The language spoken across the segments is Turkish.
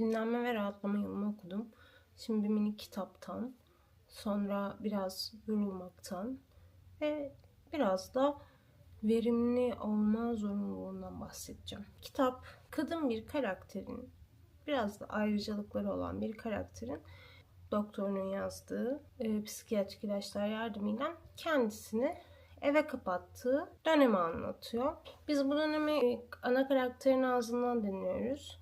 dinlenme ve rahatlama yılını okudum. Şimdi bir mini kitaptan, sonra biraz yorulmaktan ve biraz da verimli olma zorunluluğundan bahsedeceğim. Kitap kadın bir karakterin, biraz da ayrıcalıkları olan bir karakterin doktorunun yazdığı e, psikiyatrik ilaçlar yardımıyla kendisini eve kapattığı dönemi anlatıyor. Biz bu dönemi ana karakterin ağzından dinliyoruz.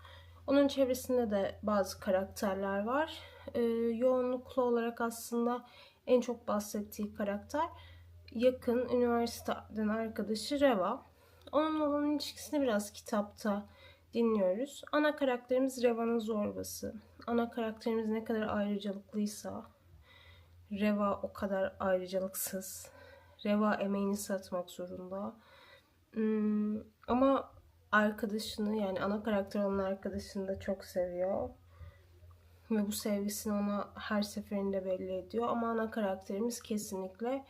Onun çevresinde de bazı karakterler var. E, yoğunluklu olarak aslında en çok bahsettiği karakter yakın üniversiteden arkadaşı Reva. Onunla olan ilişkisini biraz kitapta dinliyoruz. Ana karakterimiz Reva'nın zorbası. Ana karakterimiz ne kadar ayrıcalıklıysa Reva o kadar ayrıcalıksız. Reva emeğini satmak zorunda. Hmm, ama arkadaşını yani ana karakter olan arkadaşını da çok seviyor. Ve bu sevgisini ona her seferinde belli ediyor. Ama ana karakterimiz kesinlikle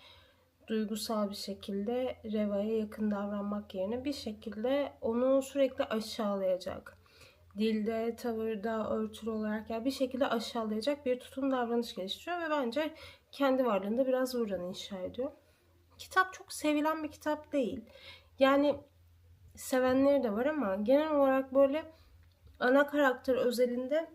duygusal bir şekilde Reva'ya yakın davranmak yerine bir şekilde onu sürekli aşağılayacak. Dilde, tavırda, örtülü olarak yani bir şekilde aşağılayacak bir tutum davranış geliştiriyor ve bence kendi varlığında biraz buradan inşa ediyor. Kitap çok sevilen bir kitap değil. Yani sevenleri de var ama genel olarak böyle ana karakter özelinde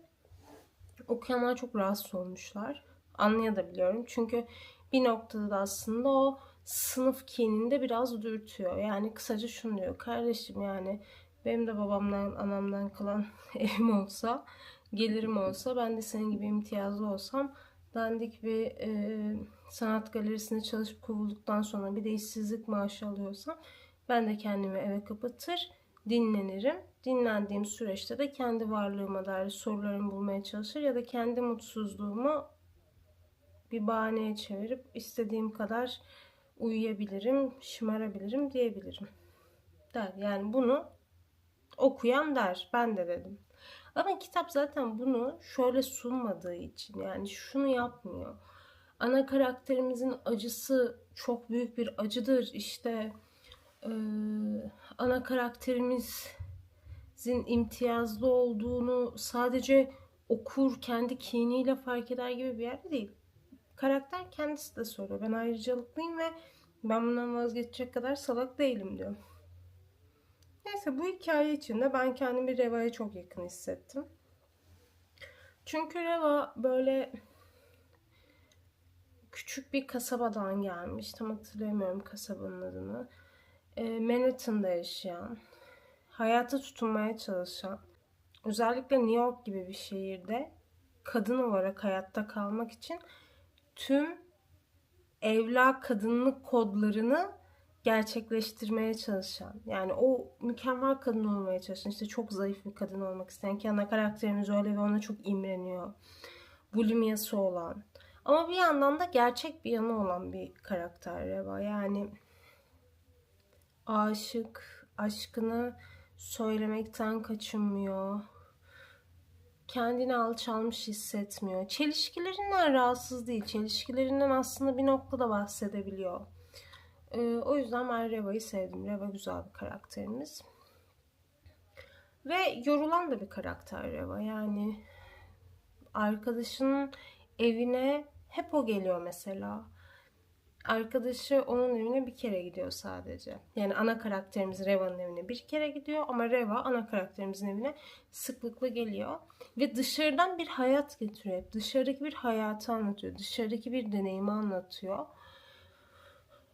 okuyanlar çok rahatsız olmuşlar. Anlayabiliyorum. Çünkü bir noktada da aslında o sınıf kininde biraz dürtüyor. Yani kısaca şunu diyor. Kardeşim yani benim de babamdan, anamdan kalan evim olsa, gelirim olsa, ben de senin gibi imtiyazlı olsam, dandik bir e, sanat galerisinde çalışıp kovulduktan sonra bir de işsizlik maaşı alıyorsam, ben de kendimi eve kapatır, dinlenirim. Dinlendiğim süreçte de kendi varlığıma dair sorularımı bulmaya çalışır ya da kendi mutsuzluğumu bir bahaneye çevirip istediğim kadar uyuyabilirim, şımarabilirim diyebilirim. Der. Yani bunu okuyan der. Ben de dedim. Ama kitap zaten bunu şöyle sunmadığı için yani şunu yapmıyor. Ana karakterimizin acısı çok büyük bir acıdır. İşte e, ana karakterimizin imtiyazlı olduğunu sadece okur kendi kiniyle fark eder gibi bir yerde değil. Karakter kendisi de söylüyor. Ben ayrıcalıklıyım ve ben bundan vazgeçecek kadar salak değilim diyor. Neyse bu hikaye içinde ben kendimi Reva'ya çok yakın hissettim. Çünkü Reva böyle küçük bir kasabadan gelmiş. Tam hatırlayamıyorum kasabanın adını. E, Manhattan'da yaşayan, hayata tutunmaya çalışan, özellikle New York gibi bir şehirde kadın olarak hayatta kalmak için tüm evla kadınlık kodlarını gerçekleştirmeye çalışan yani o mükemmel kadın olmaya çalışan işte çok zayıf bir kadın olmak isteyen ki ana karakterimiz öyle ve ona çok imreniyor. Bulimiyası olan ama bir yandan da gerçek bir yanı olan bir karakter Reva. Yani aşık, aşkını söylemekten kaçınmıyor kendini alçalmış hissetmiyor. Çelişkilerinden rahatsız değil. Çelişkilerinden aslında bir noktada bahsedebiliyor. Ee, o yüzden ben Reva'yı sevdim. Reva güzel bir karakterimiz. Ve yorulan da bir karakter Reva. Yani arkadaşının evine hep o geliyor mesela arkadaşı onun evine bir kere gidiyor sadece. Yani ana karakterimiz Reva'nın evine bir kere gidiyor ama Reva ana karakterimizin evine sıklıkla geliyor. Ve dışarıdan bir hayat getiriyor. Dışarıdaki bir hayatı anlatıyor. Dışarıdaki bir deneyimi anlatıyor.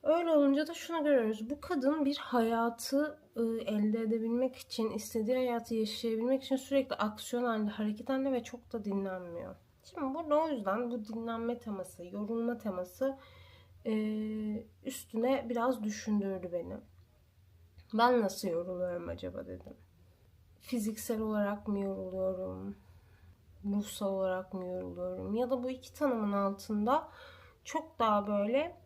Öyle olunca da şunu görüyoruz. Bu kadın bir hayatı ıı, elde edebilmek için, istediği hayatı yaşayabilmek için sürekli aksiyon halinde, hareket halinde ve çok da dinlenmiyor. Şimdi burada o yüzden bu dinlenme teması, yorulma teması üstüne biraz düşündürdü beni. Ben nasıl yoruluyorum acaba dedim. Fiziksel olarak mı yoruluyorum? Ruhsal olarak mı yoruluyorum? Ya da bu iki tanımın altında çok daha böyle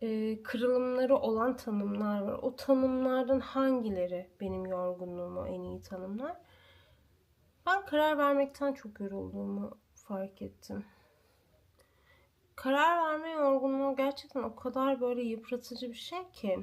e, kırılımları olan tanımlar var. O tanımlardan hangileri benim yorgunluğumu en iyi tanımlar? Ben karar vermekten çok yorulduğumu fark ettim karar verme yorgunluğu gerçekten o kadar böyle yıpratıcı bir şey ki.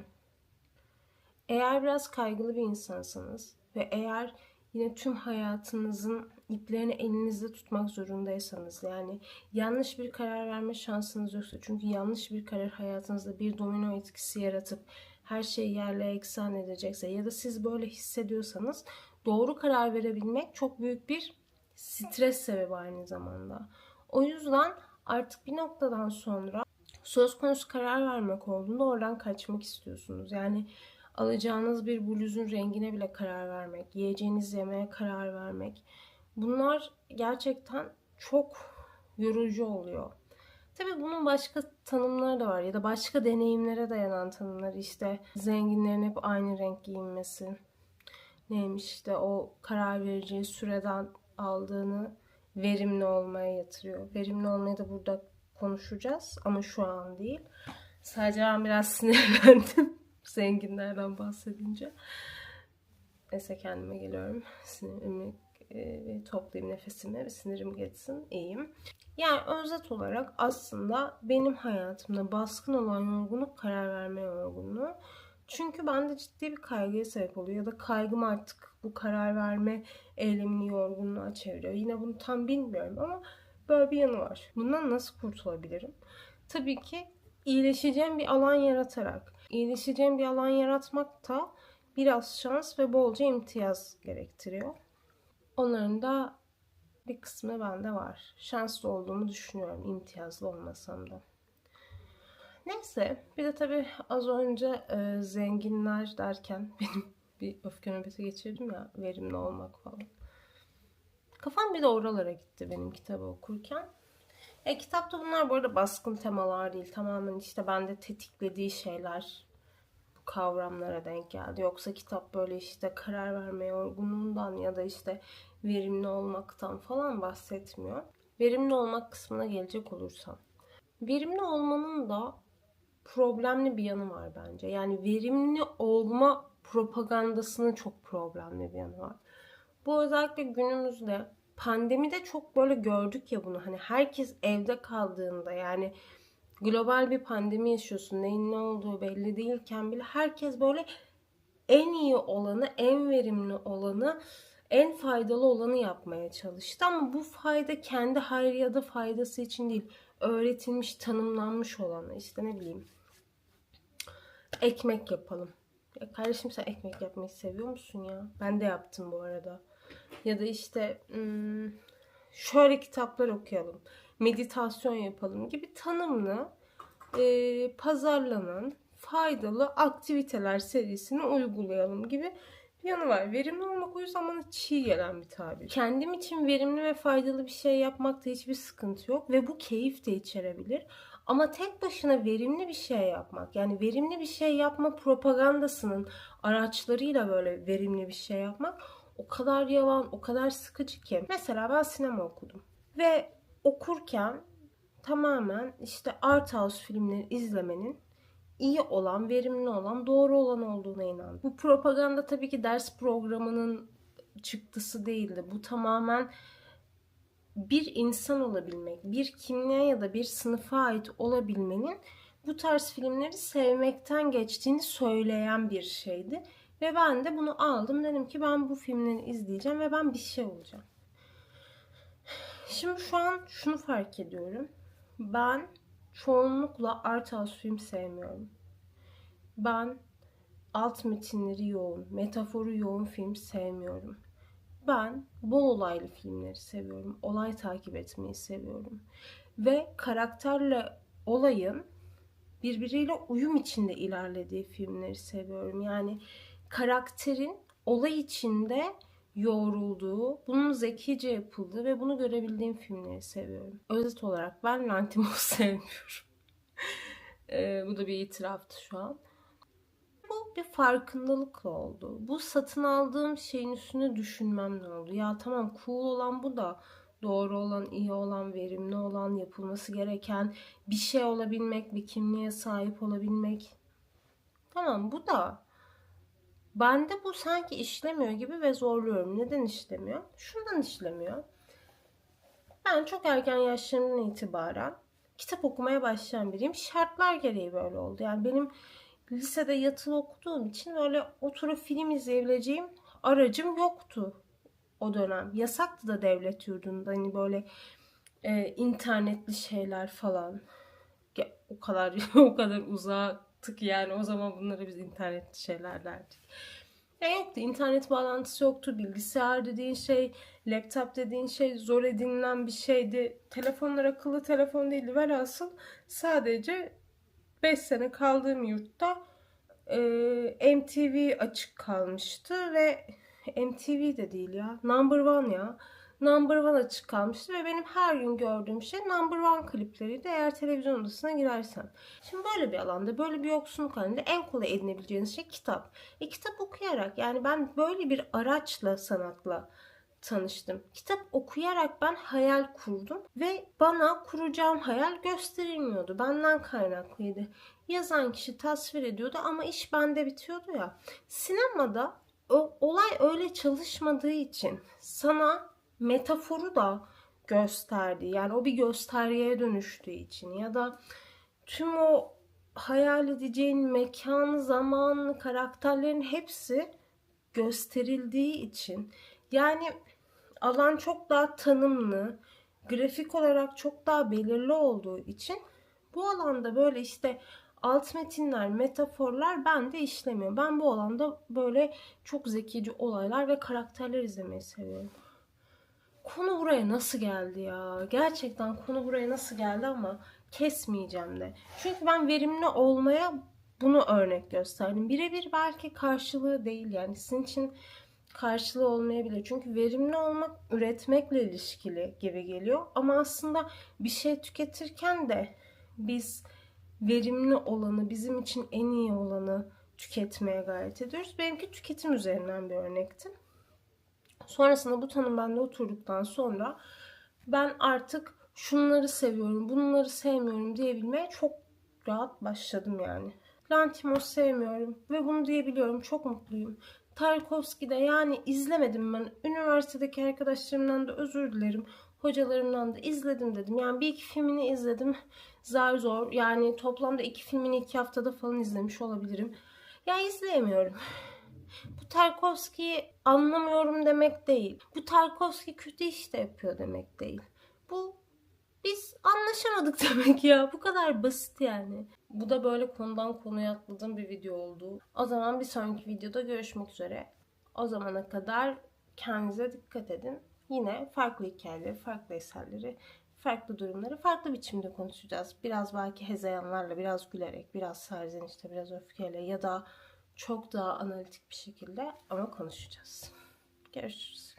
Eğer biraz kaygılı bir insansanız ve eğer yine tüm hayatınızın iplerini elinizde tutmak zorundaysanız yani yanlış bir karar verme şansınız yoksa çünkü yanlış bir karar hayatınızda bir domino etkisi yaratıp her şeyi yerle eksan edecekse ya da siz böyle hissediyorsanız doğru karar verebilmek çok büyük bir stres sebebi aynı zamanda. O yüzden artık bir noktadan sonra söz konusu karar vermek olduğunda oradan kaçmak istiyorsunuz. Yani alacağınız bir bluzun rengine bile karar vermek, yiyeceğiniz yemeğe karar vermek. Bunlar gerçekten çok yorucu oluyor. Tabii bunun başka tanımları da var ya da başka deneyimlere dayanan tanımlar işte zenginlerin hep aynı renk giyinmesi. Neymiş işte o karar vereceği süreden aldığını verimli olmaya yatırıyor. Verimli olmayı da burada konuşacağız ama şu an değil. Sadece ben biraz sinirlendim zenginlerden bahsedince. Neyse kendime geliyorum. Sinirimi e, toplayayım nefesimi ve sinirim geçsin. İyiyim. Yani özet olarak aslında benim hayatımda baskın olan yorgunluk karar verme yorgunluğu. Çünkü bende ciddi bir kaygıya sebep oluyor ya da kaygım artık bu karar verme eylemini yorgunluğa çeviriyor. Yine bunu tam bilmiyorum ama böyle bir yanı var. Bundan nasıl kurtulabilirim? Tabii ki iyileşeceğim bir alan yaratarak. İyileşeceğim bir alan yaratmak da biraz şans ve bolca imtiyaz gerektiriyor. Onların da bir kısmı bende var. Şanslı olduğumu düşünüyorum imtiyazlı olmasam da. Neyse bir de tabii az önce e, zenginler derken benim bir öfke nöbeti geçirdim ya verimli olmak falan. Kafam bir de oralara gitti benim kitabı okurken. E, kitapta bunlar bu arada baskın temalar değil. Tamamen işte bende tetiklediği şeyler bu kavramlara denk geldi. Yoksa kitap böyle işte karar verme yorgunluğundan ya da işte verimli olmaktan falan bahsetmiyor. Verimli olmak kısmına gelecek olursam. Verimli olmanın da problemli bir yanı var bence. Yani verimli olma propagandasının çok problemli bir yanı var. Bu özellikle günümüzde pandemide çok böyle gördük ya bunu. Hani herkes evde kaldığında yani global bir pandemi yaşıyorsun. Neyin ne olduğu belli değilken bile herkes böyle en iyi olanı, en verimli olanı, en faydalı olanı yapmaya çalıştı. Ama bu fayda kendi hayrı ya da faydası için değil. Öğretilmiş, tanımlanmış olanı. işte ne bileyim. Ekmek yapalım. Ya kardeşim sen ekmek yapmayı seviyor musun ya? Ben de yaptım bu arada. Ya da işte hmm, şöyle kitaplar okuyalım, meditasyon yapalım gibi tanımlı, e, pazarlanan, faydalı aktiviteler serisini uygulayalım gibi bir yanı var. Verimli olmak o yüzden bana çiğ gelen bir tabir. Kendim için verimli ve faydalı bir şey yapmakta hiçbir sıkıntı yok ve bu keyif de içerebilir. Ama tek başına verimli bir şey yapmak yani verimli bir şey yapma propagandasının araçlarıyla böyle verimli bir şey yapmak o kadar yalan, o kadar sıkıcı ki. Mesela ben sinema okudum ve okurken tamamen işte art house filmleri izlemenin iyi olan, verimli olan, doğru olan olduğuna inandım. Bu propaganda tabii ki ders programının çıktısı değildi. Bu tamamen bir insan olabilmek, bir kimliğe ya da bir sınıfa ait olabilmenin bu tarz filmleri sevmekten geçtiğini söyleyen bir şeydi. Ve ben de bunu aldım. Dedim ki ben bu filmleri izleyeceğim ve ben bir şey olacağım. Şimdi şu an şunu fark ediyorum. Ben çoğunlukla art house film sevmiyorum. Ben alt metinleri yoğun, metaforu yoğun film sevmiyorum. Ben bol olaylı filmleri seviyorum. Olay takip etmeyi seviyorum. Ve karakterle olayın birbiriyle uyum içinde ilerlediği filmleri seviyorum. Yani karakterin olay içinde yoğrulduğu, bunun zekice yapıldığı ve bunu görebildiğim filmleri seviyorum. Özet olarak ben Lantimos sevmiyorum. e, bu da bir itiraftı şu an. Bu bir farkındalıkla oldu. Bu satın aldığım şeyin üstüne düşünmemle oldu. Ya tamam cool olan bu da doğru olan, iyi olan, verimli olan, yapılması gereken bir şey olabilmek, bir kimliğe sahip olabilmek. Tamam bu da Bende bu sanki işlemiyor gibi ve zorluyorum. Neden işlemiyor? Şundan işlemiyor. Ben çok erken yaşlarımdan itibaren kitap okumaya başlayan biriyim. Şartlar gereği böyle oldu. Yani benim lisede yatılı okuduğum için öyle oturup film izleyebileceğim aracım yoktu. o dönem. Yasaktı da devlet yurdunda hani böyle e, internetli şeyler falan. Ya, o kadar o kadar uzaktık yani o zaman bunlara biz internetli şeyler derdik. Ya yoktu internet bağlantısı yoktu bilgisayar dediğin şey laptop dediğin şey zor edinilen bir şeydi. Telefonlar akıllı telefon değildi velhasıl sadece 5 sene kaldığım yurtta e, MTV açık kalmıştı ve MTV de değil ya Number One ya Number One açık kalmıştı ve benim her gün gördüğüm şey Number One klipleriydi eğer televizyon odasına girersem. Şimdi böyle bir alanda, böyle bir yoksunluk halinde en kolay edinebileceğiniz şey kitap. E kitap okuyarak yani ben böyle bir araçla sanatla tanıştım. Kitap okuyarak ben hayal kurdum ve bana kuracağım hayal gösterilmiyordu. Benden kaynaklıydı. Yazan kişi tasvir ediyordu ama iş bende bitiyordu ya. Sinemada o olay öyle çalışmadığı için sana metaforu da gösterdi. Yani o bir göstergeye dönüştüğü için ya da tüm o hayal edeceğin mekanı, zamanı, karakterlerin hepsi gösterildiği için yani alan çok daha tanımlı, grafik olarak çok daha belirli olduğu için bu alanda böyle işte alt metinler, metaforlar bende işlemiyor. Ben bu alanda böyle çok zekice olaylar ve karakterler izlemeyi seviyorum. Konu buraya nasıl geldi ya? Gerçekten konu buraya nasıl geldi ama kesmeyeceğim de. Çünkü ben verimli olmaya bunu örnek gösterdim. Birebir belki karşılığı değil yani sizin için karşılığı olmayabilir. Çünkü verimli olmak üretmekle ilişkili gibi geliyor. Ama aslında bir şey tüketirken de biz verimli olanı, bizim için en iyi olanı tüketmeye gayret ediyoruz. Benimki tüketim üzerinden bir örnekti. Sonrasında bu tanım bende oturduktan sonra ben artık şunları seviyorum, bunları sevmiyorum diyebilmeye çok rahat başladım yani. Lantimos sevmiyorum ve bunu diyebiliyorum. Çok mutluyum. Tarkovski'de yani izlemedim ben. Üniversitedeki arkadaşlarımdan da özür dilerim. Hocalarımdan da izledim dedim. Yani bir iki filmini izledim. Zar zor. Yani toplamda iki filmini iki haftada falan izlemiş olabilirim. Ya izleyemiyorum. Bu Tarkovski'yi anlamıyorum demek değil. Bu Tarkovski kötü işte yapıyor demek değil. Bu biz anlaşamadık demek ya. Bu kadar basit yani. Bu da böyle konudan konuya atladığım bir video oldu. O zaman bir sonraki videoda görüşmek üzere. O zamana kadar kendinize dikkat edin. Yine farklı hikayeleri, farklı eserleri, farklı durumları farklı biçimde konuşacağız. Biraz belki hezeyanlarla, biraz gülerek, biraz serzenişte, biraz öfkeyle ya da çok daha analitik bir şekilde ama konuşacağız. Görüşürüz.